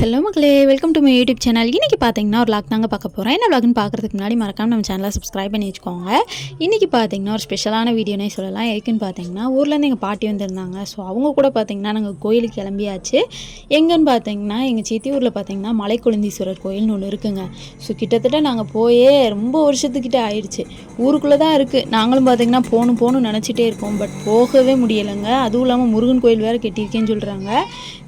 Hello மக்களே welcome to my YouTube channel இன்றைக்கி பார்த்தீங்கன்னா ஒரு லாக் தாங்க பார்க்க போகிறேன் என்ன லாக்னு பார்க்குறதுக்கு முன்னாடி மறக்காமல் நம்ம சேனலை சப்ஸ்கிரைப் பண்ணி வச்சுக்கோங்க. இன்றைக்கி பார்த்தீங்கன்னா ஒரு ஸ்பெஷலான வீடியோனே சொல்லலாம். எதுக்குன்னு பார்த்தீங்கன்னா ஊர்லேருந்து எங்கள் பாட்டி வந்திருந்தாங்க. ஸோ அவங்க கூட பார்த்தீங்கன்னா நாங்கள் கோயிலுக்கு கிளம்பியாச்சு. எங்கன்னு பார்த்தீங்கன்னா எங்கள் சித்தி ஊரில் பார்த்தீங்கன்னா மலைக்குழுந்தீஸ்வரர் கோயில்னு ஒன்று இருக்குங்க. ஸோ கிட்டத்தட்ட நாங்கள் போயே ரொம்ப வருஷத்துக்கிட்ட ஆயிடுச்சு. ஊருக்குள்ளே தான் இருக்குது நாங்களும் பார்த்தீங்கன்னா போகணும் போகணும்னு நினச்சிட்டே இருக்கோம் பட் போகவே முடியலைங்க. அதுவும் இல்லாமல் முருகன் கோயில் வேறு கட்டியிருக்கேன்னு சொல்கிறாங்க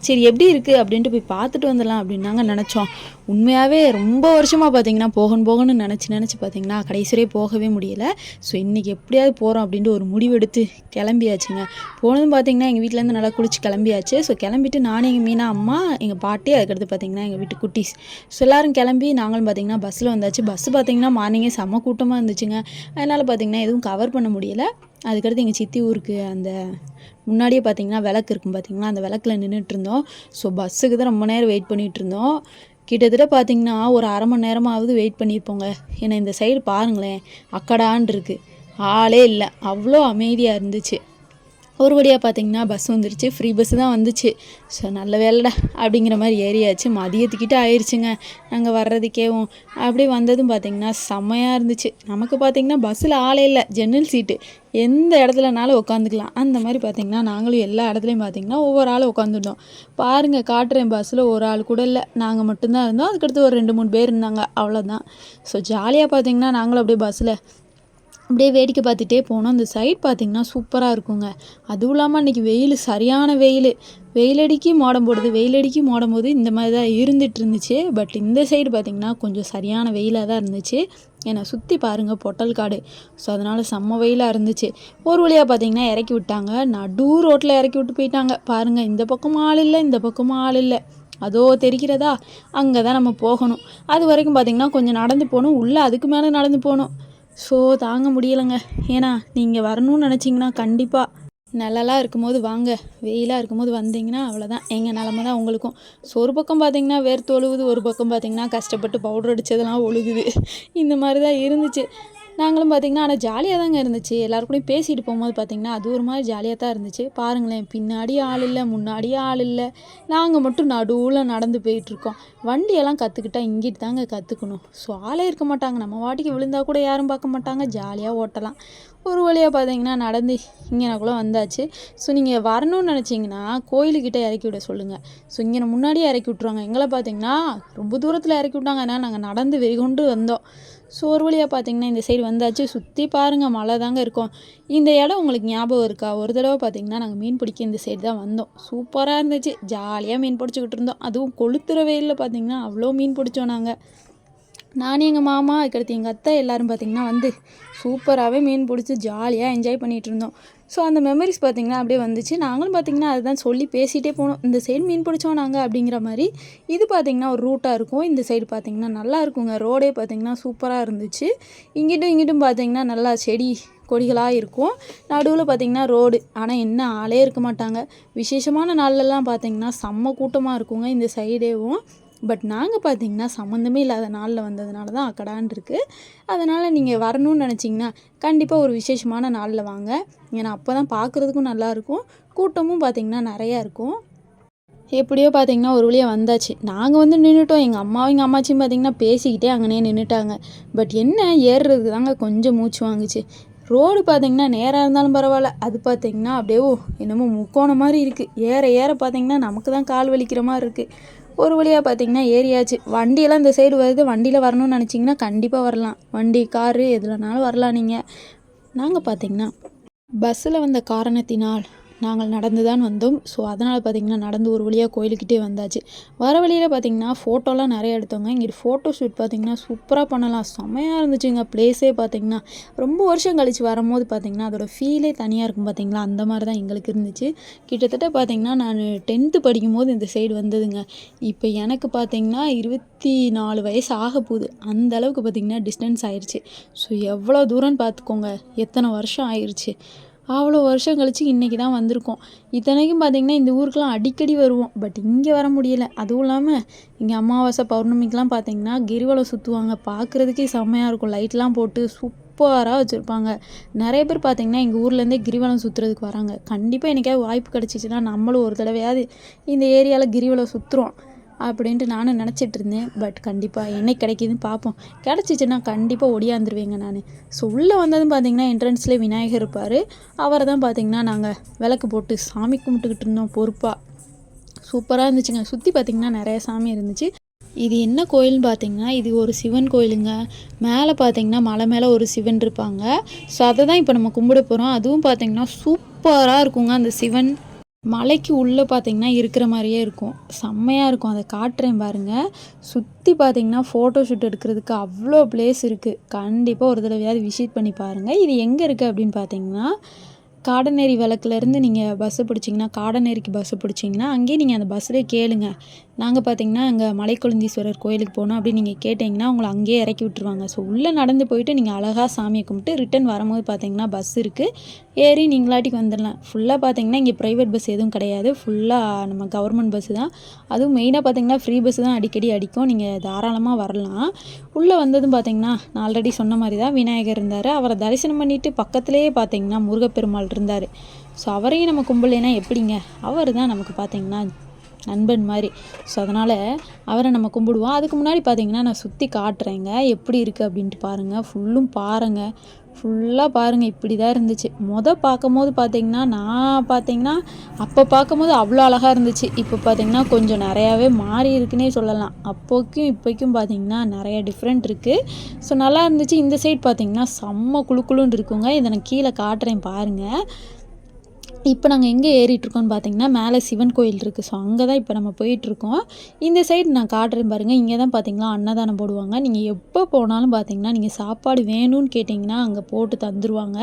சரி எப்படி இருக்குது அப்படின்ட்டு போய் பார்த்துட்டு வந்துடலாம் அப்படின்னு நாங்கள் நினச்சோம். உண்மையாகவே ரொம்ப வருஷமாக பார்த்தீங்கன்னா போகணும் போகணும்னு நினச்சி நினச்சி பார்த்தீங்கன்னா கடைசி வரை போகவே முடியல. ஸோ இன்றைக்கி எப்படியாவது போகிறோம் அப்படின்ட்டு ஒரு முடிவெடுத்து கிளம்பியாச்சுங்க. போனதும் பார்த்தீங்கன்னா எங்கள் வீட்டிலேருந்து நல்லா குளிச்சு கிளம்பியாச்சு. ஸோ கிளம்பிட்டு நானும் எங்கள் மீனா அம்மா எங்கள் பாட்டி அதுக்கடுத்து பார்த்தீங்கன்னா எங்கள் வீட்டு குட்டீஸ். ஸோ எல்லோரும் கிளம்பி நாங்களும் பார்த்தீங்கன்னா பஸ்ஸில் வந்தாச்சு. பஸ்ஸு பார்த்தீங்கன்னா மார்னிங்கே செம்ம கூட்டமாக இருந்துச்சுங்க. அதனால் பார்த்தீங்கன்னா எதுவும் கவர் பண்ண முடியல. அதுக்கடுத்து எங்கள் சித்தி ஊருக்கு அந்த முன்னாடியே பார்த்தீங்கன்னா விளக்கு இருக்கும் பார்த்தீங்கன்னா அந்த விளக்கில் நின்றுட்டு இருந்தோம் ஸோ பஸ்ஸுக்கு தான் ரொம்ப நேரம் வெயிட் பண்ணிகிட்டு இருந்தோம் கிட்டத்தட்ட பார்த்தீங்கன்னா ஒரு அரை மணி நேரமாவது வெயிட் பண்ணியிருப்போங்க ஏன்னா இந்த சைடு பாருங்களேன் அக்கடான் இருக்குது ஆளே இல்லை. அவ்வளோ அமைதியாக இருந்துச்சு. ஒரு வழியாக பார்த்தீங்கன்னா பஸ் வந்துருச்சு. ஃப்ரீ பஸ்ஸு தான் வந்துச்சு. ஸோ நல்ல வேலைடா அப்படிங்கிற மாதிரி ஏறியாச்சு. மதியத்துக்கிட்ட ஆயிடுச்சுங்க நாங்கள் வர்றதுக்கேவும் அப்படி வந்ததும் பார்த்தீங்கன்னா செம்மையாக இருந்துச்சு. நமக்கு பார்த்தீங்கன்னா பஸ்ஸில் ஆளே இல்லை. ஜன்னல் சீட்டு எந்த இடத்துலனாலும் உட்காந்துக்கலாம் அந்த மாதிரி பார்த்திங்கன்னா நாங்களும் எல்லா இடத்துலையும் பார்த்தீங்கன்னா ஒவ்வொரு ஆளும் உட்காந்துட்டோம் பாருங்கள் காட்டுறேன் பஸ்ஸில் ஒரு ஆள் கூட இல்லை. நாங்கள் மட்டும்தான் இருந்தோம். அதுக்கடுத்து ஒரு ரெண்டு மூணு பேர் இருந்தாங்க. அவ்வளோதான் ஸோ ஜாலியாக பார்த்திங்கன்னா நாங்களும் அப்படியே பஸ்ஸில் அப்படியே வேடிக்கை பார்த்துட்டே போனோம். அந்த சைட் பார்த்திங்கன்னா சூப்பராக இருக்குங்க. அதுவும் இல்லாமல் அன்றைக்கி வெயில் சரியான வெயில். வெயிலடிக்கி மோடம் போடுது வெயிலடிக்கி மோடும் போது இந்த மாதிரி தான் இருந்துகிட்டு இருந்துச்சு. பட் இந்த சைடு பார்த்திங்கன்னா கொஞ்சம் சரியான வெயிலாக தான் இருந்துச்சு. ஏன்னா சுற்றி பாருங்கள் பொட்டல் காடு. ஸோ அதனால் செம்ம வெயிலாக இருந்துச்சு. ஒரு வழியாக பார்த்திங்கன்னா இறக்கி விட்டாங்க. நடு ரோட்டில் இறக்கி விட்டு போயிட்டாங்க. பாருங்கள் இந்த பக்கமும் ஆள் இல்லை இந்த பக்கமும் ஆள் இல்லை. அதோ தெரிகிறதா? அங்கே தான் நம்ம போகணும். அது வரைக்கும் பார்த்திங்கன்னா கொஞ்சம் நடந்து போகணும் உள்ளே அதுக்கு மேலே நடந்து போகணும் ஸோ தாங்க முடியலைங்க. ஏன்னா நீங்கள் வரணும்னு நினச்சிங்கன்னா கண்டிப்பாக நிழலாக இருக்கும்போது வாங்க. வெயிலாக இருக்கும்போது வந்தீங்கன்னா அவ்வளோதான் எங்கள் நிலமை தான் உங்களுக்கும். ஸோ ஒரு பக்கம் பார்த்தீங்கன்னா வேர்த்து ஒழுகுது ஒரு பக்கம் பார்த்தீங்கன்னா கஷ்டப்பட்டு பவுடர் அடித்ததெல்லாம் ஒழுகுது. இந்த மாதிரி தான் இருந்துச்சு. நாங்களும் பார்த்திங்கன்னா ஆனால் ஜாலியாக தாங்க இருந்துச்சு. எல்லாருக்கூடையும் பேசிட்டு போகும்போது பார்த்திங்கன்னா அது ஒரு மாதிரி ஜாலியாக தான் இருந்துச்சு. பாருங்களேன் பின்னாடி ஆள் இல்லை முன்னாடி ஆள் இல்லை. நாங்கள் மட்டும் நடுவில் நடந்து போயிட்டுருக்கோம் வண்டியெல்லாம் கற்றுக்கிட்டா இங்கிட்டு தாங்க கற்றுக்கணும் ஸோ ஆளே இருக்க மாட்டாங்க. நம்ம வாட்டிக்கு விழுந்தால் கூட யாரும் பார்க்க மாட்டாங்க. ஜாலியாக ஓட்டலாம். ஒரு வழியாக பார்த்தீங்கன்னா நடந்து இங்கேனாக்குள்ளே வந்தாச்சு. ஸோ நீங்கள் வரணும்னு நினச்சிங்கன்னா கோயிலுக்கிட்ட இறக்கி விட சொல்லுங்கள் ஸோ இங்கே முன்னாடியே இறக்கி விட்ருவாங்க எங்களை பார்த்தீங்கன்னா ரொம்ப தூரத்தில் இறக்கி விட்டாங்க. ஏன்னா நாங்கள் நடந்து வெறிகொண்டு வந்தோம். ஸோ ஒரு வழியாக பார்த்தீங்கன்னா இந்த சைடு வந்தாச்சு. சுற்றி பாருங்கள் மழை தாங்க இருக்கும். இந்த இடம் உங்களுக்கு ஞாபகம் இருக்கா? ஒரு தடவை பார்த்தீங்கன்னா நாங்கள் மீன் பிடிக்க இந்த சைடு தான் வந்தோம். சூப்பராக இருந்துச்சு. ஜாலியாக மீன் பிடிச்சிக்கிட்டு இருந்தோம். அதுவும் கொளுத்துற வெயிலில் பார்த்தீங்கன்னா அவ்வளோ மீன் பிடிச்சோம் நாங்கள் நானும் எங்கள் மாமா அதுக்கடுத்து எங்கள் அத்தை எல்லோரும் பார்த்திங்கன்னா வந்து சூப்பராகவே மீன் பிடிச்சி ஜாலியாக என்ஜாய் பண்ணிகிட்டு இருந்தோம். ஸோ அந்த மெமரிஸ் பார்த்திங்கன்னா அப்படியே வந்துச்சு. நாங்களும் பார்த்திங்கன்னா அதுதான் சொல்லி பேசிகிட்டே போனோம். இந்த சைடு மீன் பிடிச்சோம் நாங்கள் அப்படிங்கிற மாதிரி. இது பார்த்திங்கன்னா ஒரு ரூட்டாக இருக்கும். இந்த சைடு பார்த்திங்கன்னா நல்லா இருக்குங்க. ரோடே பார்த்திங்கன்னா சூப்பராக இருந்துச்சு. இங்கிட்டும் இங்கிட்டும் பார்த்திங்கன்னா நல்லா செடி கொடிகளாக இருக்கும். நடுவில் பார்த்திங்கன்னா ரோடு ஆனால் என்ன ஆளே இருக்க மாட்டாங்க. விசேஷமான நாள்லலாம் பார்த்திங்கன்னா செம்ம கூட்டமாக இருக்குங்க இந்த சைடேவும் பட் நாங்கள் பார்த்தீங்கன்னா சம்மந்தமே இல்லாத நாளில் வந்ததுனால தான் அக்கடான் இருக்குது அதனால் நீங்கள் வரணும்னு நினச்சிங்கன்னா கண்டிப்பாக ஒரு விசேஷமான நாளில் வாங்க. ஏன்னா அப்போ தான் பார்க்குறதுக்கும் நல்லாயிருக்கும் கூட்டமும் பார்த்திங்கன்னா நிறையா இருக்கும். எப்படியோ பார்த்தீங்கன்னா ஒரு வழியாக வந்தாச்சு. நாங்கள் வந்து நின்றுட்டோம் எங்கள் அம்மாவும் எங்கள் அம்மாச்சியும் பார்த்திங்கன்னா பேசிக்கிட்டே அங்கனே நின்றுட்டாங்க பட் என்ன ஏறுறதுக்கு தாங்க கொஞ்சம் மூச்சு வாங்குச்சு. ரோடு பார்த்திங்கன்னா நேராக இருந்தாலும் பரவாயில்ல. அது பார்த்திங்கன்னா அப்படியே என்னமோ முக்கோணம் மாதிரி இருக்குது ஏற ஏற பார்த்திங்கன்னா நமக்கு தான் கால் வலிக்கிற மாதிரி இருக்குது ஒரு வழியாக பார்த்தீங்கன்னா ஏரியாச்சு வண்டியெல்லாம் இந்த சைடு வருது. வண்டியில் வரணும்னு நினச்சிங்கன்னா கண்டிப்பாக வரலாம். வண்டி காரு எதுலனாலும் வரலாம் நீங்கள் நாங்கள் பார்த்தீங்கன்னா பஸ்ஸில் வந்த காரணத்தினால் நாங்கள் நடந்து தான் வந்தோம். ஸோ அதனால் பார்த்திங்கன்னா நடந்து ஒரு வழியாக கோயிலுக்கிட்டே வந்தாச்சு. வர வழியில் பார்த்திங்கன்னா ஃபோட்டோலாம் நிறைய எடுத்தோங்க இங்கே ஃபோட்டோ ஷூட் பார்த்திங்கன்னா சூப்பராக பண்ணலாம். செம்மையாக இருந்துச்சுங்க. ப்ளேஸே பார்த்திங்கன்னா ரொம்ப வருஷம் கழித்து வரும்போது பார்த்திங்கன்னா அதோட ஃபீலே தனியாக இருக்கும் பார்த்திங்களா அந்த மாதிரி தான் எங்களுக்கு இருந்துச்சு. கிட்டத்தட்ட பார்த்திங்கன்னா நான் டென்த்து படிக்கும் போது இந்த சைடு வந்ததுங்க. இப்போ எனக்கு பார்த்திங்கன்னா இருபத்தி நாலு வயசு ஆக போகுது. அந்த அளவுக்கு பார்த்திங்கன்னா டிஸ்டன்ஸ் ஆயிடுச்சு ஸோ எவ்வளோ தூரம்னு பார்த்துக்கோங்க எத்தனை வருஷம் ஆயிடுச்சு அவ்வளோ வருஷம் கழித்து இன்றைக்கி தான் வந்திருக்கோம். இத்தனைக்கும் பார்த்திங்கன்னா இந்த ஊருக்கெலாம் அடிக்கடி வருவோம். பட் இங்கே வர முடியலை. அதுவும் இல்லாமல் இங்கே அமாவாசை பௌர்ணமிக்கெலாம் பார்த்திங்கன்னா கிரிவலம் சுற்றுவாங்க பார்க்குறதுக்கே செம்மையாக இருக்கும். லைட்லாம் போட்டு சூப்பராக வச்சுருப்பாங்க. நிறைய பேர் பார்த்திங்கன்னா எங்கள் ஊர்லேருந்தே கிரிவலம் சுற்றுறதுக்கு வராங்க. கண்டிப்பாக எனக்காவது வாய்ப்பு கிடச்சிச்சின்னா நம்மளும் ஒரு தடவையாவது இந்த ஏரியாவில் கிரிவலம் சுற்றுறோம் அப்படின்ட்டு நானும் நினச்சிட்டு இருந்தேன். பட் கண்டிப்பாக என்னைக்கு கிடைக்கிதுன்னு பார்ப்போம் கிடச்சிச்சின்னா கண்டிப்பாக ஒடியாந்துருவேங்க நான். ஸோ உள்ளே வந்ததும் பார்த்தீங்கன்னா என்ட்ரன்ஸ்லேயே விநாயகர் இருப்பார். அவரை தான் பார்த்தீங்கன்னா நாங்கள் விளக்கு போட்டு சாமி கும்பிட்டுக்கிட்டு இருந்தோம் பொறுப்பாக சூப்பராக இருந்துச்சுங்க. சுற்றி பார்த்திங்கன்னா நிறைய சாமி இருந்துச்சு. இது என்ன கோயில்னு பார்த்தீங்கன்னா இது ஒரு சிவன் கோயிலுங்க. மேலே பார்த்தீங்கன்னா மலை மேலே ஒரு சிவன் இருப்பாங்க. ஸோ அதை தான் இப்போ நம்ம கும்பிட போகிறோம் அதுவும் பார்த்தீங்கன்னா சூப்பராக இருக்குங்க அந்த சிவன். மலைக்கு உள்ளே பார்த்தீங்கன்னா இருக்கிற மாதிரியே இருக்கும். செம்மையாக இருக்கும். அதை காட்டுறேன் பாருங்கள் சுற்றி பார்த்தீங்கன்னா ஃபோட்டோ ஷூட் எடுக்கிறதுக்கு அவ்வளோ பிளேஸ் இருக்குது கண்டிப்பாக ஒரு தடவையாவது விசிட் பண்ணி பாருங்கள் இது எங்கே இருக்குது அப்படின்னு பார்த்தீங்கன்னா காடநேரி விளக்குலேருந்து நீங்கள் பஸ்ஸு பிடிச்சிங்கன்னா காடநேரிக்கு பஸ்ஸு பிடிச்சிங்கன்னா அங்கேயே நீங்கள் அந்த பஸ்ஸில் கேளுங்க. நாங்கள் பார்த்தீங்கன்னா அங்கே மலைக்கொழுந்தீஸ்வரர் கோயிலுக்கு போனோம் அப்படின்னு நீங்கள் கேட்டிங்கன்னா உங்களை அங்கேயே இறக்கி விட்டுருவாங்க. ஸோ உள்ளே நடந்து போயிட்டு நீங்கள் அழகாக சாமியை கும்பிட்டு ரிட்டன் வரும்போது பார்த்தீங்கன்னா பஸ் இருக்குது ஏறி நீங்களாட்டிக்கு வந்துடலாம். ஃபுல்லாக பார்த்தீங்கன்னா இங்கே ப்ரைவேட் பஸ் எதுவும் கிடையாது. ஃபுல்லாக நம்ம கவர்மெண்ட் பஸ்ஸு தான். அதுவும் மெயினாக பார்த்தீங்கன்னா ஃப்ரீ பஸ் தான் அடிக்கடி அடிக்கும். நீங்கள் தாராளமாக வரலாம். உள்ளே வந்ததும் பார்த்தீங்கன்னா நான் ஆல்ரெடி சொன்ன மாதிரி தான் விநாயகர் இருந்தார். அவரை தரிசனம் பண்ணிவிட்டு பக்கத்துலேயே பார்த்தீங்கன்னா முருகப்பெருமாள் இருந்தார். ஸோ அவரையும் நம்ம கும்பலைனா எப்படிங்க? அவர் தான் நமக்கு பார்த்தீங்கன்னா நண்பன் மாதிரி. ஸோ அதனால் அவரை நம்ம கும்பிடுவோம். அதுக்கு முன்னாடி பார்த்தீங்கன்னா நான் சுற்றி காட்டுறேங்க. எப்படி இருக்குது அப்படின்ட்டு பாருங்கள் ஃபுல்லும் பாருங்க. ஃபுல்லாக பாருங்கள் இப்படி தான் இருந்துச்சு. மொதல் பார்க்கும்போது பார்த்தீங்கன்னா நான் பார்த்தீங்கன்னா அப்போ பார்க்கும்போது அவ்வளோ அழகாக இருந்துச்சு. இப்போ பார்த்தீங்கன்னா கொஞ்சம் நிறையாவே மாறி இருக்குன்னே சொல்லலாம். அப்போக்கும் இப்போக்கும் பார்த்தீங்கன்னா நிறைய டிஃப்ரெண்ட் இருக்குது ஸோ நல்லா இருந்துச்சு. இந்த சைட் பார்த்தீங்கன்னா செம்ம குளு குளுன்னு இருக்குங்க. இதை நான் கீழே காட்டுறேன் பாருங்கள் இப்போ நாங்கள் எங்கே ஏறிட்டுருக்கோம்னு பார்த்தீங்கன்னா மேலே சிவன் கோயில் இருக்குது ஸோ அங்கே தான் இப்போ நம்ம போயிட்டுருக்கோம். இந்த சைடு நான் காட்டுறேன் பாருங்கள் இங்கே தான் பார்த்தீங்களா அன்னதானம் போடுவாங்க. நீங்கள் எப்போ போனாலும் பார்த்தீங்கன்னா நீங்கள் சாப்பாடு வேணும்னு கேட்டிங்கன்னா அங்கே போட்டு தந்துடுவாங்க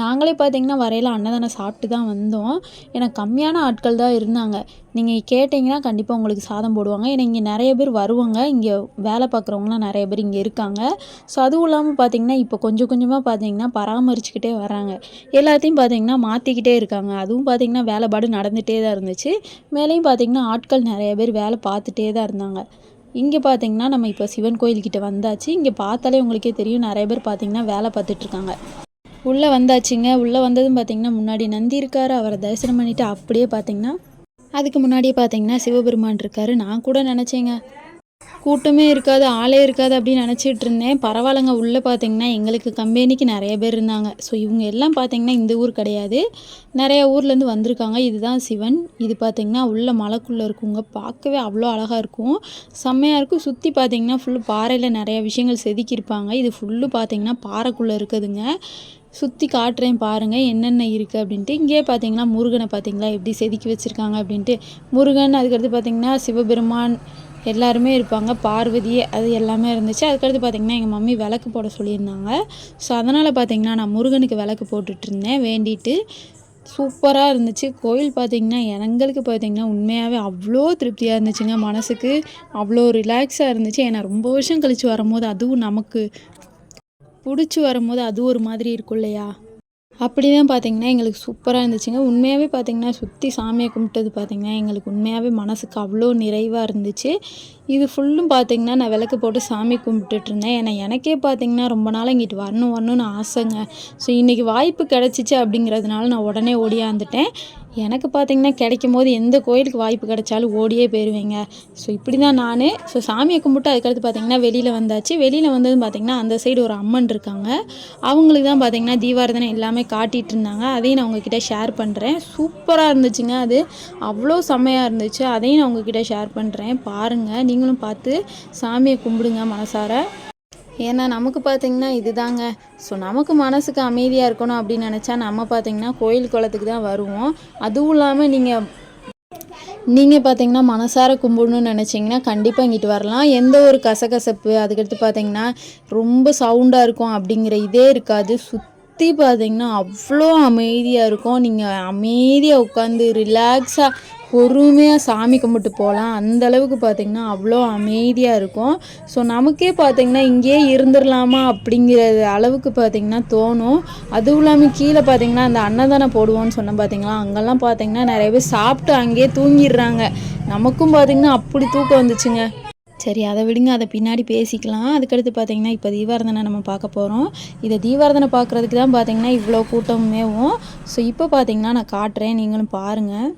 நாங்களே பார்த்தீங்கன்னா வரையில் அன்னதானம் சாப்பிட்டு தான் வந்தோம். ஏன்னா கம்மியான ஆட்கள் தான் இருந்தாங்க. நீங்கள் கேட்டிங்கன்னா கண்டிப்பாக உங்களுக்கு சாதம் போடுவாங்க. ஏன்னா இங்கே நிறைய பேர் வருவாங்க. இங்கே வேலை பார்க்குறவங்களாம் நிறைய பேர் இங்கே இருக்காங்க. ஸோ அதுவும் இல்லாமல் பார்த்தீங்கன்னா இப்போ கொஞ்சம் கொஞ்சமாக பார்த்தீங்கன்னா பராமரிச்சுக்கிட்டே வராங்க எல்லாத்தையும் பார்த்தீங்கன்னா மாற்றிக்கிட்டே இருக்காங்க. அதுவும் பார்த்தீங்கன்னா வேலைப்பாடு நடந்துகிட்டே தான் இருந்துச்சு. மேலேயும் பார்த்தீங்கன்னா ஆட்கள் நிறைய பேர் வேலை பார்த்துட்டே தான் இருந்தாங்க. இங்கே பார்த்தீங்கன்னா நம்ம இப்போ சிவன் கோயில்கிட்ட வந்தாச்சு. இங்கே பார்த்தாலே உங்களுக்கே தெரியும். நிறைய பேர் பார்த்தீங்கன்னா வேலை பார்த்துட்ருக்காங்க உள்ளே வந்தாச்சுங்க. உள்ளே வந்ததும் பார்த்தீங்கன்னா முன்னாடி நந்தி இருக்கார். அவரை தரிசனம் பண்ணிவிட்டு அப்படியே பார்த்தீங்கன்னா அதுக்கு முன்னாடியே பார்த்தீங்கன்னா சிவபெருமான் இருக்காரு. நான் கூட நினச்சேங்க. கூட்டமே இருக்காது ஆளே இருக்காது அப்படின்னு நினச்சிட்டு இருந்தேன். பரவாயில்லங்க உள்ளே பார்த்தீங்கன்னா எங்களுக்கு கம்பெனிக்கு நிறைய பேர் இருந்தாங்க. ஸோ இவங்க எல்லாம் பார்த்தீங்கன்னா இந்த ஊர் கிடையாது. நிறையா ஊர்லேருந்து வந்திருக்காங்க. இதுதான் சிவன். இது பார்த்திங்கன்னா உள்ள மலைக்குள்ளே இருக்குங்க. பார்க்கவே அவ்வளோ அழகாக இருக்கும். செம்மையாக இருக்கும். சுற்றி பார்த்தீங்கன்னா ஃபுல்லு பாறையில் நிறையா விஷயங்கள் செதுக்கியிருப்பாங்க. இது ஃபுல்லு பார்த்தீங்கன்னா பாறைக்குள்ளே இருக்குதுங்க. சுற்றி காட்டுறேன் பாருங்கள் என்னென்ன இருக்குது அப்படின்ட்டு. இங்கேயே பார்த்தீங்கன்னா முருகனை பார்த்தீங்களா எப்படி செதுக்கி வச்சுருக்காங்க அப்படின்ட்டு. முருகன் அதுக்கடுத்து பார்த்தீங்கன்னா சிவபெருமான் எல்லாருமே இருப்பாங்க. பார்வதி அது எல்லாமே இருந்துச்சு. அதுக்கடுத்து பார்த்திங்கன்னா எங்கள் மம்மி விளக்கு போட சொல்லியிருந்தாங்க. ஸோ அதனால் பார்த்திங்கன்னா நான் முருகனுக்கு விளக்கு போட்டுட்ருந்தேன். வேண்டிட்டு சூப்பராக இருந்துச்சு. கோயில் பார்த்திங்கன்னா எங்களுக்கு பார்த்திங்கன்னா உண்மையாகவே அவ்வளோ திருப்தியாக இருந்துச்சுங்க மனசுக்கு. அவ்வளோ ரிலாக்ஸாக இருந்துச்சு. ஏன்னா ரொம்ப வருஷம் கழித்து வரும்போது அதுவும் நமக்கு பிடிச்சி வரும்போது அது ஒரு மாதிரி இருக்கும் இல்லையா? அப்படி தான் பார்த்தீங்கன்னா எங்களுக்கு சூப்பராக இருந்துச்சுங்க. உண்மையாகவே பார்த்தீங்கன்னா சுற்றி சாமியை கும்பிட்டது பார்த்தீங்கன்னா எங்களுக்கு உண்மையாகவே மனசுக்கு அவ்வளோ நிறைவாக இருந்துச்சு. இது ஃபுல்லும் பார்த்தீங்கன்னா நான் விளக்கு போட்டு சாமி கும்பிட்டுட்டு இருந்தேன். ஏன்னா எனக்கே பார்த்தீங்கன்னா ரொம்ப நாள் இங்கிட்டு வரணும் வரணும்னு ஆசைங்க. ஸோ இன்றைக்கி வாய்ப்பு கிடச்சிச்சு அப்படிங்கிறதுனால நான் உடனே ஓடியாந்துட்டேன் எனக்கு பார்த்தீங்கன்னா கிடைக்கும் போது எந்த கோயிலுக்கு வாய்ப்பு கிடைச்சாலும் ஓடியே போயிடுவேங்க ஸோ இப்படி தான் நான். ஸோ சாமியை கும்பிட்டு அதுக்கடுத்து பார்த்தீங்கன்னா வெளியில் வந்தாச்சு. வெளியில் வந்தது பார்த்திங்கன்னா அந்த சைடு ஒரு அம்மன் இருக்காங்க. அவங்களுக்கு தான் பார்த்திங்கன்னா தீபாரதனை எல்லாமே காட்டிகிட்டு இருந்தாங்க. அதையும் நான் உங்ககிட்ட ஷேர் பண்ணுறேன் சூப்பராக இருந்துச்சுங்க அது. அவ்வளோ செம்மையாக இருந்துச்சு. அதையும் நான் உங்ககிட்ட ஷேர் பண்ணுறேன் பாருங்கள் நீங்களும் பார்த்து சாமியை கும்பிடுங்க மனசார. ஏன்னா நமக்கு பார்த்திங்கன்னா இதுதாங்க. ஸோ நமக்கு மனசுக்கு அமைதியாக இருக்கணும் அப்படின்னு நினச்சா நம்ம பார்த்திங்கன்னா கோயில் குளத்துக்கு தான் வருவோம். அதுவும் இல்லாமல் நீங்கள் நீங்கள் பார்த்தீங்கன்னா மனசார கும்பிடணும்னு நினச்சிங்கன்னா கண்டிப்பாக இங்கிட்டு வரலாம். எந்த ஒரு கசகசப்பு அதுக்கடுத்து பார்த்தீங்கன்னா ரொம்ப சவுண்டாக இருக்கும் அப்படிங்கிற இதே இருக்காது. சுற்றி பார்த்தீங்கன்னா அவ்வளோ அமைதியாக இருக்கும். நீங்கள் அமைதியாக உட்காந்து ரிலாக்ஸாக பொறுமையாக சாமி கும்பிட்டு போகலாம் அந்த அளவுக்கு பார்த்திங்கன்னா அவ்வளோ அமைதியாக இருக்கும். ஸோ நமக்கே பார்த்திங்கன்னா இங்கேயே இருந்துடலாமா அப்படிங்கிற அளவுக்கு பார்த்திங்கன்னா தோணும். அதுவும் இல்லாமல் கீழே பார்த்திங்கன்னா அந்த அன்னதானம் போடுவோன்னு சொன்ன பார்த்திங்களா அங்கெல்லாம் பார்த்திங்கன்னா நிறைய பேர் சாப்பிட்டு அங்கேயே தூங்கிடுறாங்க. நமக்கும் பார்த்திங்கன்னா அப்படி தூக்கம் வந்துச்சுங்க. சரி அதை விடுங்க. அதை பின்னாடி பேசிக்கலாம். அதுக்கடுத்து பார்த்தீங்கன்னா இப்போ தீபாரதனை நம்ம பார்க்க போகிறோம் இதை தீபாரதனை பார்க்குறதுக்கு தான் பார்த்தீங்கன்னா இவ்வளோ கூட்டமேவும் ஸோ இப்போ பார்த்திங்கன்னா நான் காட்டுறேன். நீங்களும் பாருங்கள்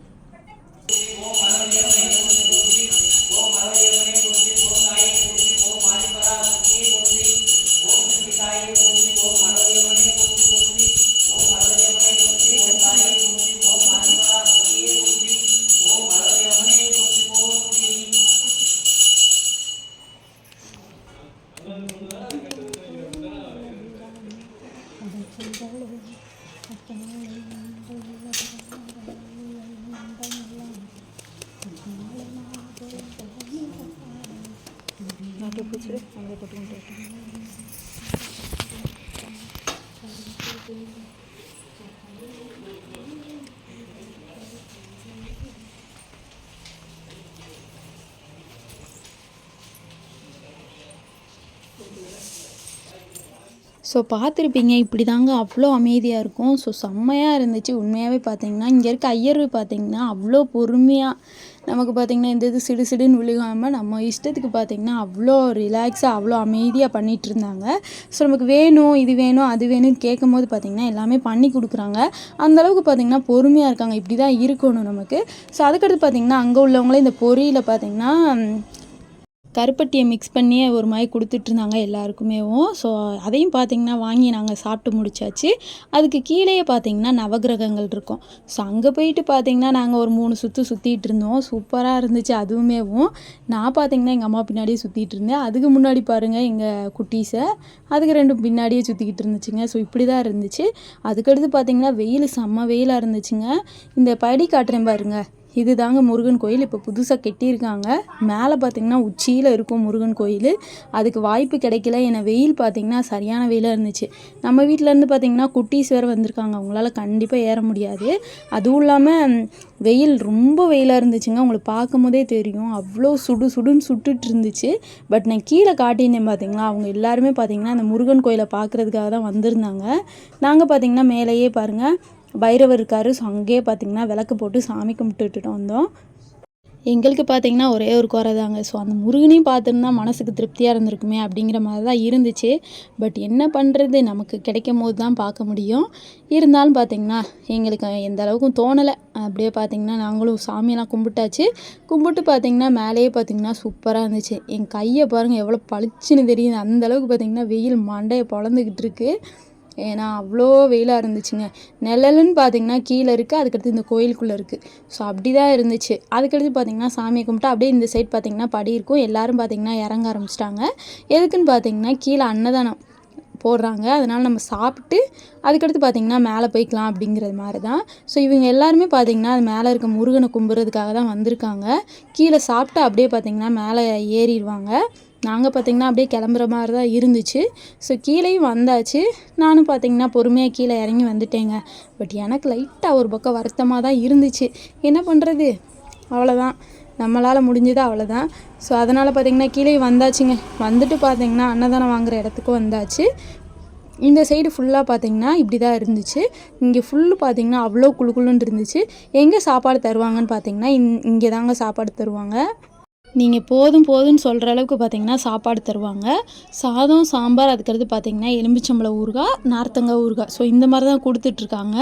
ஸோ பார்த்துருப்பீங்க இப்படி தாங்க அவ்வளோ அமைதியாக இருக்கும். ஸோ செம்மையாக இருந்துச்சு. உண்மையாகவே பார்த்தீங்கன்னா இங்கே இருக்க ஐயர் பார்த்தீங்கன்னா அவ்வளோ பொறுமையாக நமக்கு பார்த்தீங்கன்னா எந்த இது சிடு சிடுன்னு விழுகாமல் நம்ம இஷ்டத்துக்கு பார்த்தீங்கன்னா அவ்வளோ ரிலாக்ஸாக அவ்வளோ அமைதியாக பண்ணிகிட்டு இருந்தாங்க. ஸோ நமக்கு வேணும் இது வேணும் அது வேணும்னு கேட்கும்போது பார்த்திங்கன்னா எல்லாமே பண்ணி கொடுக்குறாங்க. அந்தளவுக்கு பார்த்திங்கன்னா பொறுமையாக இருக்காங்க. இப்படி தான் இருக்கணும் நமக்கு. ஸோ அதுக்கடுத்து பார்த்தீங்கன்னா அங்கே உள்ளவங்களே இந்த பொரியில் பார்த்திங்கன்னா கருப்பட்டியை மிக்ஸ் பண்ணி ஒரு மாதிரி கொடுத்துட்ருந்தாங்க எல்லாருக்குமேவும். ஸோ அதையும் பார்த்திங்கன்னா வாங்கி நாங்கள் சாப்பிட்டு முடிச்சாச்சு. அதுக்கு கீழேயே பார்த்திங்கன்னா நவகிரகங்கள் இருக்கும். ஸோ அங்கே போயிட்டு பார்த்திங்கன்னா நாங்கள் ஒரு மூணு சுற்று சுற்றிட்டு இருந்தோம் சூப்பராக இருந்துச்சு அதுவுமேவும். நான் பார்த்திங்கன்னா எங்கள் அம்மா பின்னாடியே சுற்றிட்டு இருந்தேன் அதுக்கு முன்னாடி பாருங்கள் எங்கள் குட்டீஸை. அதுக்கு ரெண்டும் பின்னாடியே சுற்றிக்கிட்டு இருந்துச்சுங்க. ஸோ இப்படி தான் இருந்துச்சு. அதுக்கடுத்து பார்த்திங்கன்னா வெயில் செம்ம வெயிலாக இருந்துச்சுங்க. இந்த படி காட்டுறேன் பாருங்கள் இது தாங்க முருகன் கோயில். இப்போ புதுசாக கட்டியிருக்காங்க. மேலே பார்த்திங்கன்னா உச்சியில் இருக்கும் முருகன் கோயில். அதுக்கு வாய்ப்பு கிடைக்கல. ஏன்னா வெயில் பார்த்திங்கன்னா சரியான வெயிலாக இருந்துச்சு. நம்ம வீட்டிலேருந்து பார்த்திங்கன்னா குட்டீஸ் வேறு வந்திருக்காங்க. அவங்களால கண்டிப்பாக ஏற முடியாது. அதுவும் இல்லாமல் வெயில் ரொம்ப வெயிலாக இருந்துச்சுங்க. உங்களுக்கு பார்க்கும்போதே தெரியும். அவ்வளோ சுடு சுடுன்னு சுட்டுட்டு இருந்துச்சு. பட் நான் கீழே காட்டியிருந்தேன் பார்த்தீங்களா அவங்க எல்லாருமே பார்த்திங்கன்னா அந்த முருகன் கோயிலை பார்க்குறதுக்காக தான் வந்திருந்தாங்க. நாங்கள் பார்த்திங்கன்னா மேலேயே பாருங்கள் பைரவர் இருக்கார் ஸோ அங்கேயே பார்த்திங்கன்னா விளக்கு போட்டு சாமி கும்பிட்டுட்டு வந்தோம். எங்களுக்கு பார்த்திங்கன்னா ஒரே ஒரு குறை தாங்க. ஸோ அந்த முருகனையும் பார்த்துருந்தா மனசுக்கு திருப்தியாக இருந்திருக்குமே அப்படிங்கிற மாதிரி தான் இருந்துச்சு. பட் என்ன பண்ணுறது நமக்கு கிடைக்கும் போது தான் பார்க்க முடியும். இருந்தாலும் பார்த்திங்கன்னா எங்களுக்கு எந்த அளவுக்கும் தோணலை. அப்படியே பார்த்திங்கன்னா நாங்களும் சாமியெல்லாம் கும்பிட்டாச்சு. கும்பிட்டு பார்த்திங்கன்னா மேலேயே பார்த்திங்கன்னா சூப்பராக இருந்துச்சு. என் கையை பாருங்கள் எவ்வளோ பளிச்சுன்னு தெரியுது. அந்தளவுக்கு பார்த்திங்கன்னா வெயில் மண்டையை பொழந்துக்கிட்டு இருக்குது ஏன்னா அவ்வளோ வெயிலாக இருந்துச்சுங்க. நிழலுன்னு பார்த்தீங்கன்னா கீழே இருக்குது அதுக்கடுத்து இந்த கோயிலுக்குள்ளே இருக்குது ஸோ அப்படி தான் இருந்துச்சு. அதுக்கடுத்து பார்த்தீங்கன்னா சாமியை கும்பிட்டு அப்படியே இந்த சைட் பார்த்தீங்கன்னா படி இருக்கும். எல்லோரும் பார்த்தீங்கன்னா இறங்க ஆரம்பிச்சிட்டாங்க. எதுக்குன்னு பார்த்தீங்கன்னா கீழே அன்னதானம் போடுறாங்க. அதனால் நம்ம சாப்பிட்டு அதுக்கடுத்து பார்த்திங்கன்னா மேலே போய்க்கலாம் அப்படிங்கிறது மாதிரி தான் ஸோ இவங்க எல்லாருமே பார்த்திங்கன்னா அது மேலே இருக்க முருகனை கும்புறதுக்காக தான் வந்திருக்காங்க. கீழே சாப்பிட்டு அப்படியே பார்த்திங்கன்னா மேலே ஏறிடுவாங்க. நாங்கள் பார்த்திங்கன்னா அப்படியே கிளம்புற மாதிரி தான் இருந்துச்சு. ஸோ கீழேயும் வந்தாச்சு. நானும் பார்த்திங்கன்னா பொறுமையாக கீழே இறங்கி வந்துட்டேங்க. பட் எனக்கு லைட்டாக ஒரு பக்கம் வருத்தமாக தான் இருந்துச்சு. என்ன பண்ணுறது அவ்வளோதான் நம்மளால் முடிஞ்சது அவ்வளோதான் ஸோ அதனால் பார்த்திங்கன்னா கீழே வந்தாச்சுங்க. வந்துட்டு பார்த்திங்கன்னா அன்னதானம் வாங்குகிற இடத்துக்கும் வந்தாச்சு. இந்த சைடு ஃபுல்லாக பார்த்திங்கன்னா இப்படி தான் இருந்துச்சு. இங்கே ஃபுல்லு பார்த்தீங்கன்னா அவ்வளோ குழுக்குழுன்னு இருந்துச்சு. எங்கே சாப்பாடு தருவாங்கன்னு பார்த்தீங்கன்னா இங்கே தாங்க சாப்பாடு தருவாங்க. நீங்கள் போதும் போதும்னு சொல்கிற அளவுக்கு பார்த்தீங்கன்னா சாப்பாடு தருவாங்க. சாதம் சாம்பார் அதுக்கடுத்து பார்த்தீங்கன்னா எலும்பிச்சம்பழம் ஊறுகாய் நார்த்தங்காய் ஊறுகாய். ஸோ இந்த மாதிரி தான் கொடுத்துட்ருக்காங்க.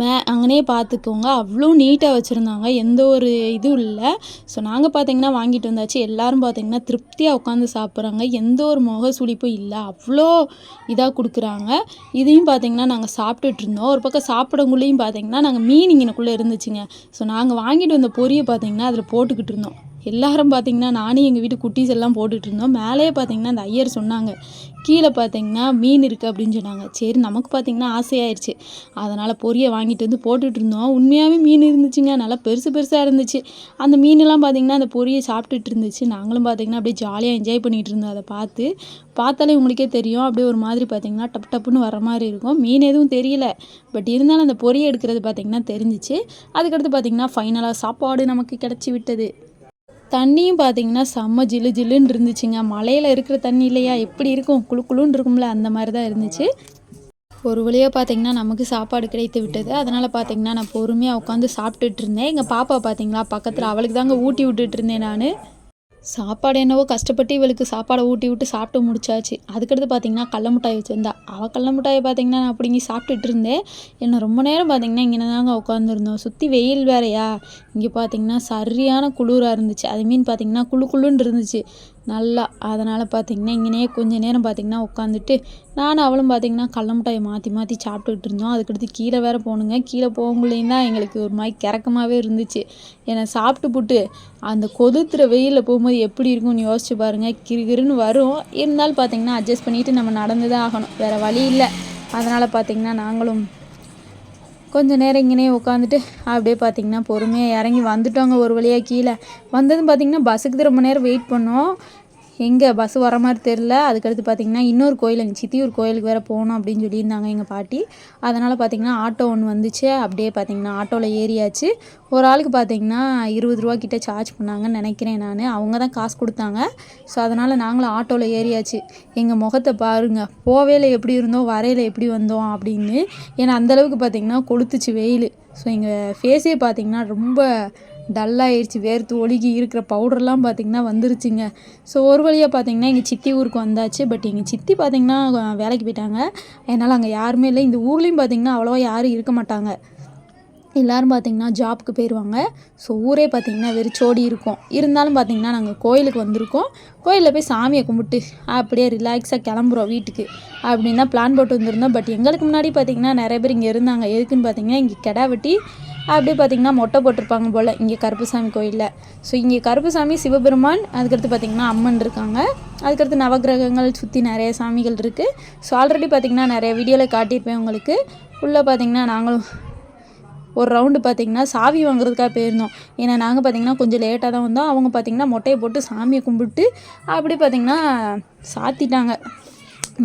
மே அங்கனே பார்த்துக்கோங்க அவ்வளோ நீட்டாக வச்சுருந்தாங்க. எந்த ஒரு இதுவும் இல்லை. ஸோ நாங்கள் பார்த்தீங்கன்னா வாங்கிட்டு வந்தாச்சு. எல்லோரும் பார்த்தீங்கன்னா திருப்தியாக உட்காந்து சாப்பிட்றாங்க. எந்த ஒரு முக சுழிப்பும் இல்லை. அவ்வளோ இதாக கொடுக்குறாங்க. இதையும் பார்த்தீங்கன்னா நாங்கள் சாப்பிட்டுட்டு இருந்தோம் ஒரு பக்கம் சாப்பிடங்குள்ளேயும் பார்த்தீங்கன்னா நாங்கள் மீன் இங்கனக்குள்ளே இருந்துச்சுங்க. ஸோ நாங்கள் வாங்கிட்டு வந்த பொரியை பார்த்தீங்கன்னா அதில் போட்டுக்கிட்டு இருந்தோம் எல்லாரும் பார்த்திங்கன்னா நானும் எங்கள் வீட்டு குட்டீஸ் எல்லாம் போட்டுட்டு இருந்தோம். மேலேயே பார்த்திங்கன்னா அந்த ஐயர் சொன்னாங்க. கீழே பார்த்தீங்கன்னா மீன் இருக்குது அப்படின்னு சொன்னாங்க. சரி நமக்கு பார்த்திங்கன்னா ஆசையாயிருச்சு. அதனால் பொரியை வாங்கிட்டு வந்து போட்டுட்டு இருந்தோம். உண்மையாகவே மீன் இருந்துச்சுங்க. நல்லா பெருசு பெருசாக இருந்துச்சு. அந்த மீனெல்லாம் பார்த்திங்கன்னா அந்த பொரியை சாப்பிட்டுட்டு இருந்துச்சு. நாங்களும் பார்த்திங்கன்னா அப்படியே ஜாலியாக என்ஜாய் பண்ணிகிட்டு இருந்தோம் அதை பார்த்து. பார்த்தாலே உங்களுக்கே தெரியும். அப்படியே ஒரு மாதிரி பார்த்திங்கன்னா டப் டப்புன்னு வர மாதிரி இருக்கும். மீன் எதுவும் தெரியல. பட் இருந்தாலும் அந்த பொரியை எடுக்கிறது பார்த்திங்கன்னா தெரிஞ்சிச்சு. அதுக்கடுத்து பார்த்திங்கன்னா ஃபைனலாக சாப்பாடு நமக்கு கிடச்சி விட்டது. தண்ணியும் பார்த்தீங்கன்னா செம்ம ஜில்லு ஜில்லுன்னு இருந்துச்சுங்க. மலையில் இருக்கிற தண்ணி இல்லையா? எப்படி இருக்கும்? குழு குழுன்னு இருக்கும்ல அந்த மாதிரி தான் இருந்துச்சு. ஒரு வழியாக பார்த்தீங்கன்னா நமக்கு சாப்பாடு கிடைத்து விட்டது. அதனால் பார்த்தீங்கன்னா நான் பொறுமையாக உட்காந்து சாப்பிட்டுட்டு இருந்தேன். எங்கள் பாப்பா பார்த்தீங்களா பக்கத்தில் அவளுக்கு தாங்க ஊட்டி விட்டுட்டு இருந்தேன் நான். சாப்பாடு என்னவோ கஷ்டப்பட்டு இவளுக்கு சாப்பாடை ஊட்டி விட்டு சாப்பிட்டு முடிச்சாச்சு. அதுக்கடுத்து பார்த்தீங்கன்னா கடல மிட்டாய் வச்சுருந்தா. அவள் கடல மிட்டாயை பார்த்தீங்கன்னா நான் அப்படிங்க சாப்பிட்டுட்டு இருந்தேன். என்ன ரொம்ப நேரம் பார்த்தீங்கன்னா இங்கே தாங்க உட்காந்துருந்தோம் சுற்றி வெயில் வேறையா. இங்கே பார்த்தீங்கன்னா சரியான குளிராக இருந்துச்சு. அது மீன் பார்த்தீங்கன்னா குழு குழுன்னு இருந்துச்சு. நல்லா அதனால் பார்த்திங்கன்னா இங்கேனே கொஞ்சம் நேரம் பார்த்திங்கன்னா உட்காந்துட்டு நானும் அவளும் பார்த்திங்கன்னா கடல மிட்டாயை மாற்றி மாற்றி சாப்பிட்டுக்கிட்டு இருந்தோம். அதுக்கடுத்து கீழே வேறு போகணுங்க. கீழே போகங்குள்ளேயும் தான் எங்களுக்கு ஒரு மாதிரி கிறக்கமாகவே இருந்துச்சு. என்னை சாப்பிட்டு புட்டு அந்த கொதுத்துற வெயிலில் போகும்போது எப்படி இருக்கும்னு யோசிச்சு பாருங்கள் கிருகிருன்னு வரும். இருந்தாலும் பார்த்திங்கன்னா அட்ஜஸ்ட் பண்ணிவிட்டு நம்ம நடந்து தான் ஆகணும். வேறு வழி இல்லை. அதனால் பார்த்திங்கன்னா நாங்களும் கொஞ்சம் நேரம் இங்கேனே உட்காந்துட்டு அப்படியே பார்த்திங்கன்னா பொறுமையாக இறங்கி வந்துட்டோங்க ஒரு வழியாக கீழே. வந்ததும் பார்த்திங்கன்னா பஸ்ஸுக்கு ரொம்ப நேரம் வெயிட் பண்ணோம். எங்கே பஸ் வர மாதிரி தெரில அதுக்கடுத்து பார்த்திங்கன்னா இன்னொரு கோயில் எங்கள் சித்தியூர் கோயிலுக்கு வேறு போகணும் அப்படின்னு சொல்லியிருந்தாங்க எங்கள் பாட்டி. அதனால் பார்த்திங்கன்னா ஆட்டோ ஒன்று வந்துச்சு. அப்படியே பார்த்திங்கன்னா ஆட்டோவில் ஏறியாச்சு. ஒரு ஆளுக்கு பார்த்திங்கன்னா இருபது ரூபா கிட்டே சார்ஜ் பண்ணாங்கன்னு நினைக்கிறேன் நான். அவங்க தான் காசு கொடுத்தாங்க. ஸோ அதனால் நாங்களும் ஆட்டோவில் ஏறியாச்சு. எங்கள் முகத்தை பாருங்கள் போவேல எப்படி இருந்தோம் வரையில் எப்படி வந்தோம் அப்படின்னு. ஏன்னா அந்தளவுக்கு பார்த்திங்கன்னா கொளுத்துச்சு வெயில். ஸோ எங்கள் ஃபேஸே பார்த்திங்கன்னா ரொம்ப டல்லாகிடுச்சு வேர்த்து ஒழுகி இருக்கிற பவுடர்லாம் பார்த்திங்கன்னா வந்துருச்சுங்க. ஸோ ஒரு வழியாக பார்த்திங்கன்னா எங்கள் சித்தி ஊருக்கு வந்தாச்சு. பட் எங்கள் சித்தி பார்த்திங்கன்னா வேலைக்கு போயிட்டாங்க. அதனால் அங்கே யாருமே இல்லை. இந்த ஊர்லேயும் பார்த்திங்கன்னா அவ்வளோவா யாரும் இருக்க மாட்டாங்க. எல்லோரும் பார்த்திங்கன்னா ஜாப்க்கு போயிடுவாங்க ஸோ ஊரே பார்த்திங்கன்னா வெறிச்சோடி இருக்கும். இருந்தாலும் பார்த்திங்கன்னா நாங்கள் கோயிலுக்கு வந்திருக்கோம். கோயிலில் போய் சாமியை கும்பிட்டு அப்படியே ரிலாக்ஸாக கிளம்புறோம் வீட்டுக்கு. அப்படின்னு தான் பிளான் போட்டு வந்திருந்தோம். பட் எங்களுக்கு முன்னாடி பார்த்திங்கன்னா நிறைய பேர் இங்கே இருந்தாங்க. எதுக்குன்னு பார்த்திங்கன்னா இங்கே கிடா வெட்டி அப்படியே பார்த்திங்கன்னா மொட்டை போட்டிருப்பாங்க போல். இங்கே கருப்புசாமி கோயிலில். ஸோ இங்கே கருப்புசாமி சிவபெருமான் அதுக்கடுத்து பார்த்திங்கன்னா அம்மன் இருக்காங்க. அதுக்கடுத்து நவகிரகங்கள் சுற்றி நிறைய சாமிகள் இருக்குது ஸோ ஆல்ரெடி பார்த்திங்கன்னா நிறைய வீடியோவில் காட்டியிருப்பேன் உங்களுக்கு. உள்ளே பார்த்திங்கன்னா நாங்களும் ஒரு ரவுண்டு பார்த்திங்கன்னா சாவி வாங்குறதுக்காக போயிருந்தோம். ஏன்னா நாங்கள் பார்த்திங்கன்னா கொஞ்சம் லேட்டாக தான் வந்தோம். அவங்க பார்த்திங்கன்னா மொட்டையை போட்டு சாமியை கும்பிட்டு அப்படி பார்த்திங்கன்னா சாத்திட்டாங்க.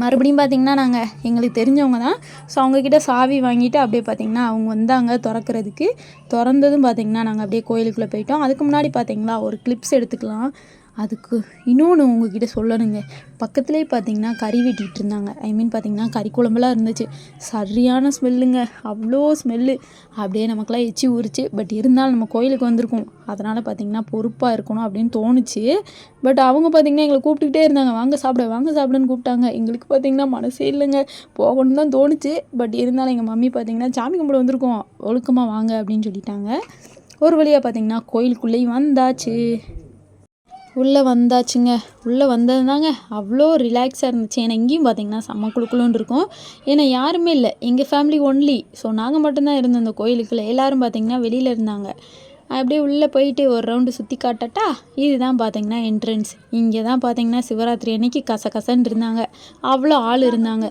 மறுபடியும் பார்த்திங்கன்னா நாங்கள் எங்களுக்கு தெரிஞ்சவங்க தான். ஸோ அவங்கக்கிட்ட சாவி வாங்கிட்டு அப்படியே பார்த்திங்கன்னா அவங்க வந்தாங்க திறக்கிறதுக்கு. திறந்ததும் பார்த்திங்கன்னா நாங்கள் அப்படியே கோயிலுக்குள்ளே போயிட்டோம். அதுக்கு முன்னாடி பார்த்திங்களா ஒரு கிளிப்ஸ் எடுத்துக்கலாம். அதுக்கு இன்னொன்று உங்ககிட்ட சொல்லணுங்க. பக்கத்துலேயே பார்த்தீங்கன்னா கறி வெட்டிகிட்டு இருந்தாங்க. ஐ மீன் பார்த்தீங்கன்னா கறி குழம்புலாம் இருந்துச்சு. சரியான ஸ்மெல்லுங்க. அவ்வளோ ஸ்மெல்லு. அப்படியே நமக்கெல்லாம் எச்சி ஊறிச்சு. பட் இருந்தாலும் நம்ம கோயிலுக்கு வந்திருக்கோம். அதனால் பார்த்திங்கன்னா பொறுப்பாக இருக்கணும் அப்படின்னு தோணுச்சு. பட் அவங்க பார்த்திங்கன்னா எங்களை கூப்பிட்டுக்கிட்டே இருந்தாங்க. வாங்க சாப்பிட. வாங்க சாப்பிடுன்னு கூப்பிட்டாங்க. எங்களுக்கு பார்த்திங்கன்னா மனசே இல்லைங்க. போகணும்னு தான் தோணுச்சு. பட் இருந்தாலும் எங்கள் மம்மி பார்த்திங்கன்னா சாமி கும்பிட வந்திருக்கோம். ஒழுக்கமாக வாங்க. அப்படின்னு சொல்லிட்டாங்க. ஒரு வழியாக பார்த்திங்கன்னா கோயிலுக்குள்ளேயும் வந்தாச்சு. உள்ளே வந்தாச்சுங்க. உள்ளே வந்தது தாங்க அவ்வளோ ரிலாக்ஸாக இருந்துச்சு. ஏன்னா இங்கேயும் பார்த்தீங்கன்னா செம்ம குழுக்குழுன்னு இருக்கும். ஏன்னா யாருமே இல்லை. எங்கள் ஃபேமிலி ஒன்லி ஸோ நாங்கள் மட்டும்தான் இருந்தோம் அந்த கோயிலுக்குள்ளே. எல்லோரும் பார்த்திங்கன்னா வெளியில் இருந்தாங்க. அப்படியே உள்ளே போயிட்டு ஒரு ரவுண்டு சுற்றி காட்டட்டா இதுதான் பார்த்தீங்கன்னா என்ட்ரன்ஸ் இங்கே தான் பார்த்தீங்கன்னா சிவராத்திரி அன்னைக்கு கச கசன்னு இருந்தாங்க. அவ்வளோ ஆள் இருந்தாங்க.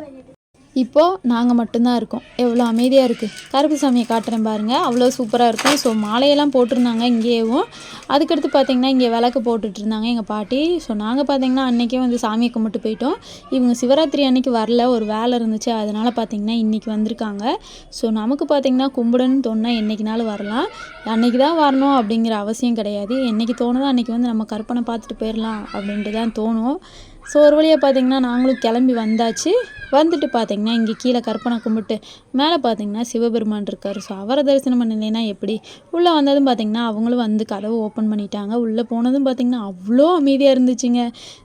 இப்போது நாங்கள் மட்டும்தான் இருக்கோம். எவ்வளோ அமைதியாக இருக்குது கருப்பு சாமியை காட்டுறேன் பாருங்கள் அவ்வளோ சூப்பராக இருக்கும். ஸோ மாலையெல்லாம் போட்டிருந்தாங்க இங்கேயும். அதுக்கடுத்து பார்த்திங்கன்னா இங்கே விளக்கு போட்டுட்ருந்தாங்க எங்கள் பாட்டி. ஸோ நாங்கள் பார்த்திங்கன்னா அன்றைக்கே வந்து சாமியை கும்பிட்டு போயிட்டோம். இவங்க சிவராத்திரி அன்னைக்கு வரல. ஒரு வேலை இருந்துச்சு. அதனால் பார்த்திங்கன்னா இன்றைக்கி வந்திருக்காங்க. ஸோ நமக்கு பார்த்திங்கன்னா கும்பிடுன்னு தோணுனா என்றைக்கினாலும் வரலாம். அன்றைக்கி தான் வரணும் அப்படிங்கிற அவசியம் கிடையாது. என்றைக்கு தோணுதோ அன்றைக்கி வந்து நம்ம கற்பனை பார்த்துட்டு போயிடலாம் அப்படின்ட்டு தான் தோணும். ஸோ ஒரு வழியாக பார்த்திங்கன்னா நாங்களும் கிளம்பி வந்தாச்சு. வந்துட்டு பார்த்தீங்கன்னா இங்கே கீழே கற்பனை கும்பிட்டு மேலே பார்த்தீங்கன்னா சிவபெருமான் இருக்கார். ஸோ அவரை தரிசனம் பண்ணலைன்னா எப்படி? உள்ளே வந்ததும் பார்த்தீங்கன்னா அவங்களும் வந்து கதவை ஓப்பன் பண்ணிட்டாங்க. உள்ளே போனதும் பார்த்தீங்கன்னா அவ்வளோ அமைதியாக இருந்துச்சுங்க.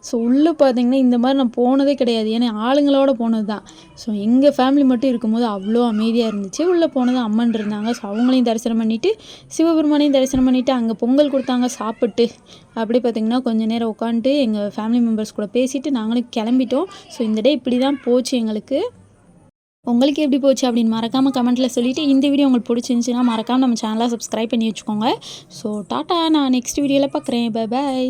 ஸோ உள்ளே பார்த்தீங்கன்னா இந்த மாதிரி நான் போனதே கிடையாது. ஏன்னா ஆளுங்களோட போனது தான் ஸோ எங்கள் ஃபேமிலி மட்டும் இருக்கும்போது அவ்வளோ அமைதியாக இருந்துச்சு. உள்ளே போனது அம்மன் இருந்தாங்க. ஸோ அவங்களையும் தரிசனம் பண்ணிவிட்டு சிவபெருமானையும் தரிசனம் பண்ணிவிட்டு அங்கே பொங்கல் கொடுத்தாங்க சாப்பிட்டு. அப்படி பார்த்திங்கன்னா கொஞ்சம் நேரம் உட்காந்துட்டு எங்கள் ஃபேமிலி மெம்பர்ஸ் கூட பேசிவிட்டு நாங்களும் கிளம்பிட்டோம். ஸோ இந்த டே இப்படி தான் போச்சு. போச்சு எங்களுக்கு. உங்களுக்கு எப்படி போச்சு அப்படின்னு மறக்காமல் கமெண்ட்டில் சொல்லிவிட்டு இந்த வீடியோ உங்களுக்கு பிடிச்சிருந்துச்சின்னா மறக்காமல் நம்ம சேனலை சப்ஸ்கிரைப் பண்ணி வச்சுக்கோங்க. ஸோ டாட்டா நான் நெக்ஸ்ட் வீடியோவில் பார்க்குறேன் பை பாய்